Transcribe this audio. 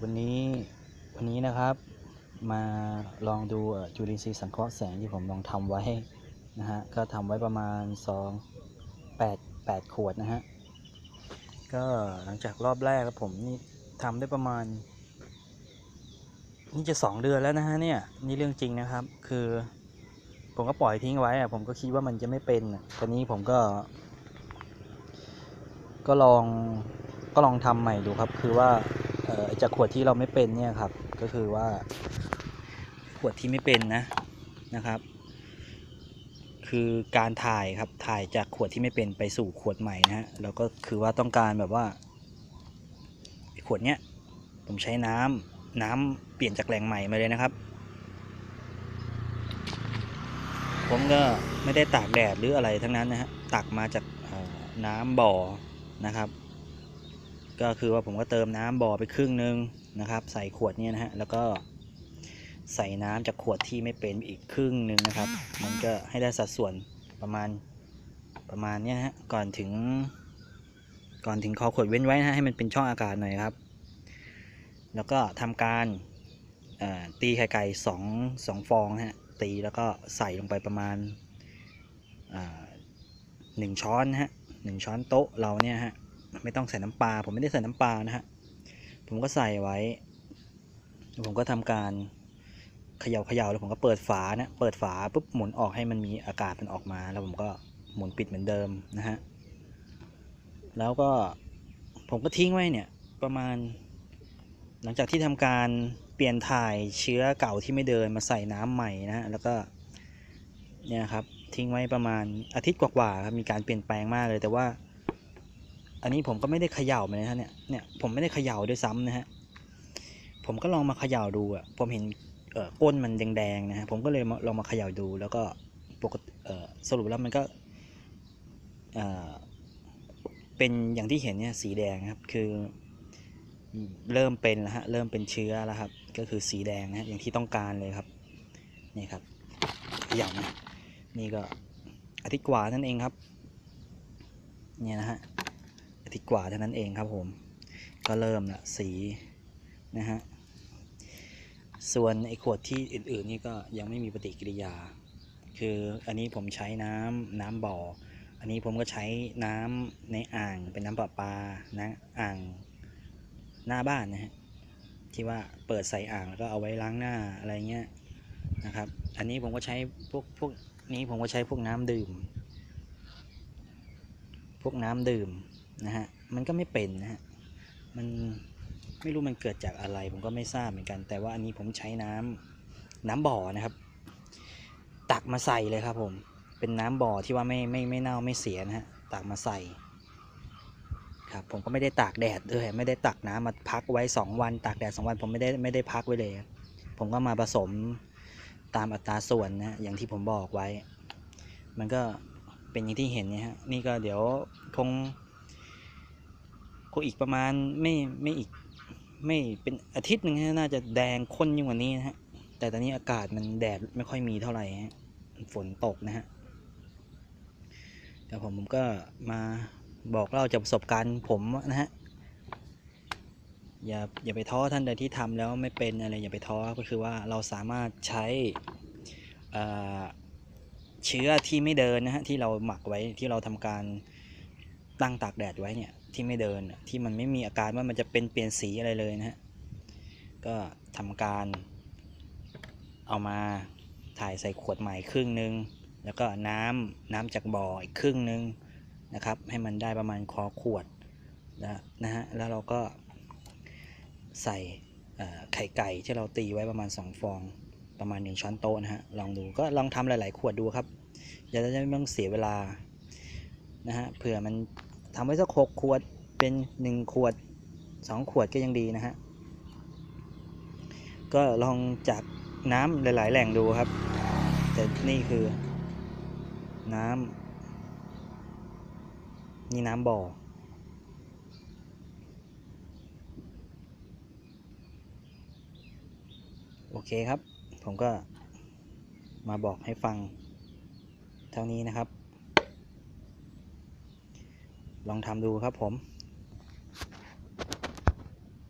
วันนี้วันนี้นะครับมาลองดูจุลินทรีย์สังเคราะห์แสงที่ผมลองทำไว้นะฮะก็ทำไว้ประมาณ2 8 8ขวดนะฮะก็หลังจากรอบแรกครับผมนี่ทำได้ประมาณ นี่จะ 2 เดือนแล้วนะฮะเนี่ยนี่เรื่องจริงนะครับ คือผมก็ปล่อยทิ้งไว้อะผมก็คิดว่ามันจะไม่เป็นตอนนี้ผมก็ ก็ลองก็ลองทำใหม่ดูครับ คือว่า จากขวดที่เราไม่เป็นเนี่ยครับ ก็คือว่า ขวดที่ไม่เป็นนะนะครับ คือการถ่ายครับถ่ายจากขวดที่ไม่เป็นไปสู่ขวดใหม่นะฮะแล้วก็คือว่าต้องการแบบว่าขวดเนี้ยผมใช้น้ำน้ำเปลี่ยนจากแหล่งใหม่มาเลยนะครับ ผมก็ไม่ได้ตากแดดหรืออะไรทั้งนั้นนะฮะตักมาจากน้ำบ่อนะครับ ก็คือว่าผมก็เติมน้ำบ่อไปครึ่งหนึงนะครับ ใส่ขวดเนี้นะฮะแล้วก็ใส่น้ำจากขวดที่ไม่เป็นอีกครึ่งหนึ่งนะครับ มันก็ให้ได้สัดส่วนประมาณประมาณเนี้ยฮะก่อนถึง ก่อนถึงคอขวดเว้นไว้นะฮะให้มันเป็นช่องอากาศหน่อยครับ แล้วก็ทำการตีไข่ไก่สองสองฟองฮะตีแล้วก็ใส่ลงไปประมาณหนึ่งช้อนนะฮะหนึ่งช้อนโต๊ะเราเนี่ยฮะ ไม่ต้องใส่น้ำปลาผมไม่ได้ใส่น้ำปลานะฮะผมก็ใส่ไว้แล้วผมก็ทำการเขย่าเขย่าแล้วผมก็เปิดฝานะเปิดฝาปุ๊บหมุนออกให้มันมีอากาศมันออกมา แล้วผมก็หมุนปิดเหมือนเดิมนะฮะแล้วก็ผมก็ทิ้งไว้เนี่ยประมาณ หลังจากที่ทำการเปลี่ยนถ่ายเชื้อเก่าที่ไม่เดินมาใส่น้ำใหม่นะฮะแล้วก็เนี่ยครับทิ้งไว้ประมาณอาทิตย์กว่าๆครับมีการเปลี่ยนแปลงมากเลยแต่ว่า อันนี้ผมก็ไม่ได้เขย่ามันนะฮะเนี่ย เนี่ยผมไม่ได้เขย่าด้วยซ้ำนะฮะ ผมก็ลองมาเขย่าดูอะ ผมเห็นเอ่อก้นมันแดงๆนะฮะ ผมก็เลยลองมาเขย่าดู แล้วก็ปกติเอ่อสรุปแล้วมันก็เอ่อเป็นอย่างที่เห็นเนี่ยสีแดงครับ คือเริ่มเป็นแล้วฮะ เริ่มเป็นเชื้อแล้วครับ ก็คือสีแดงนะฮะอย่างที่ต้องการเลยครับ นี่ครับเขย่านะนี่ก็อาทิตย์กว่านั่นเองครับ เนี่ยนะฮะ ทิตย์กว่าเท่านั้นเองครับผม ก็เริ่มละสีนะฮะ ส่วนไอ้ขวดที่อื่นๆนี่ก็ยังไม่มีปฏิกิริยา คืออันนี้ผมใช้น้ำน้ำบ่อ อันนี้ผมก็ใช้น้ำในอ่างเป็นน้ำประปานะอ่างหน้าบ้านนะฮะที่ว่าเปิดใส่อ่างแล้วก็เอาไว้ล้างหน้าอะไรเงี้ยนะครับ อันนี้ผมก็ใช้พวกพวกนี้ผมก็ใช้พวกน้ำดื่ม พวกน้ำดื่ม นะฮะ มันก็ไม่เป็นนะฮะ มันไม่รู้มันเกิดจากอะไรผมก็ไม่ทราบเหมือนกัน แต่ว่าอันนี้ผมใช้น้ำน้ำบ่อนะครับ ตักมาใส่เลยครับผม เป็นน้ำบ่อที่ว่าไม่ไม่ไม่เน่าไม่เสียนะฮะ ตักมาใส่ครับผมก็ไม่ได้ตากแดดด้วยไม่ได้ตักน้ำมาพักไว้สองวัน ตากแดดสองวันผมไม่ได้ไม่ได้พักไว้เลย ผมก็มาผสมตามอัตราส่วนนะฮะอย่างที่ผมบอกไว้ มันก็เป็นอย่างที่เห็นเนี่ยฮะนี่ก็เดี๋ยวคง ก็อีกประมาณไม่ไม่อีกไม่เป็นอาทิตย์หนึ่งน่าจะแดงข้นยิ่งกว่านี้นะฮะ แต่ตอนนี้อากาศมันแดดไม่ค่อยมีเท่าไหร่ฮะ ฝนตกนะฮะ แต่ผมผมก็มาบอกเล่าจากประสบการณ์ผมนะฮะ อย่าอย่าไปท้อท่านใดที่ทำแล้วไม่เป็นอะไรอย่าไปท้อก็คือว่าเราสามารถใช้เอ่อเชื้อที่ไม่เดินนะฮะที่เราหมักไว้ที่เราทำการ ตั้งตากแดดไว้เนี่ยที่ไม่เดินที่มันไม่มีอาการว่ามันจะเป็นเปลี่ยนสีอะไรเลยนะฮะก็ทำการเอามาถ่ายใส่ขวดใหม่ครึ่งหนึ่งแล้วก็น้ำน้ำจากบ่ออีกครึ่งหนึ่งนะครับ ให้มันได้ประมาณคอขวดนะนะฮะแล้วเราก็ใส่ไข่ไก่ที่เราตีไว้ประมาณ 2 ฟองประมาณ 1 ช้อนโต๊ะนะฮะลองดูก็ลองทำหลาย ๆ ขวดดูครับอย่าจะไม่ต้องเสียเวลานะฮะเผื่อมัน ทำไว้สักหกขวดเป็นหนึ่งขวดสองขวดก็ยังดีนะฮะ ก็ลองจากน้ำหลาย ๆ แหล่งดูครับ แต่นี่คือน้ำนี่น้ำบ่อโอเคครับ ผมก็มาบอกให้ฟังเท่านี้นะครับ ลองทำดูครับผม